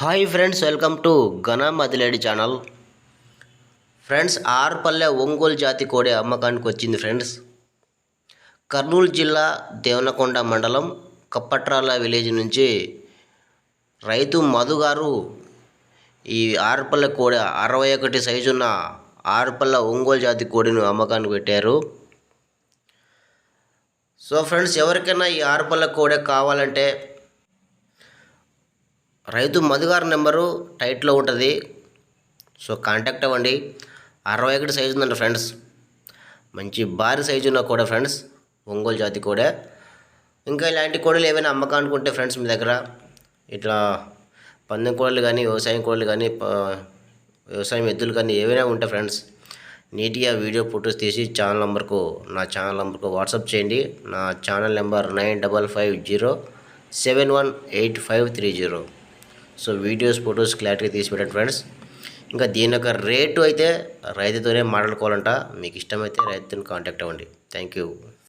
Hi friends welcome to ఘన మదిలేడి channel. Friends Arupalle Ongole జాతి కోడి అమ్మకానికి వచ్చింది ఫ్రెండ్స్. కర్నూలు జిల్లా దేవనకొండ మండలం కప్పట్రాల విలేజ్ నుంచి రైతు మధు గారు ఈ ఆరుపల్లె కోడి అరవై ఒకటి సైజు ఉన్న ఆరుపల్లె ఒంగోలు జాతి కోడిని అమ్మకానికి పెట్టారు. సో ఫ్రెండ్స్ ఎవరికైనా ఈ ఆరుపల్లె కోడి కావాలంటే రైతు మధుగారి నెంబరు టైట్లో ఉంటుంది. సో కాంటాక్ట్ అవ్వండి. అరవై ఒకటి సైజు ఉందండి ఫ్రెండ్స్. మంచి భారీ సైజు ఉన్న కూడా ఫ్రెండ్స్. ఒంగోలు జాతి కూడా. ఇంకా ఇలాంటి కోడలు ఏమైనా అమ్మకానికి ఉంటే ఫ్రెండ్స్ మీ దగ్గర. ఇట్లా పందెం కోడలు కానీ వ్యవసాయం కోడలు కానీ వ్యవసాయం ఎద్దులు కానీ ఏవైనా ఉంటే ఫ్రెండ్స్ నీట్గా వీడియో ఫొటోస్ తీసి ఛానల్ నెంబర్కు నా ఛానల్ నెంబర్కు వాట్సాప్ చేయండి. నా channel number nine double five zero seven one eight five three zero. So videos photos క్లారిటీగా తీసి పెట్టండి ఫ్రెండ్స్. ఇంకా దీని యొక్క రేటు అయితే రైతుతోనే మాట్లాడుకోవాలంట. మీకు ఇష్టమైతే రైతుని కాంటాక్ట్ అవ్వండి. Thank you.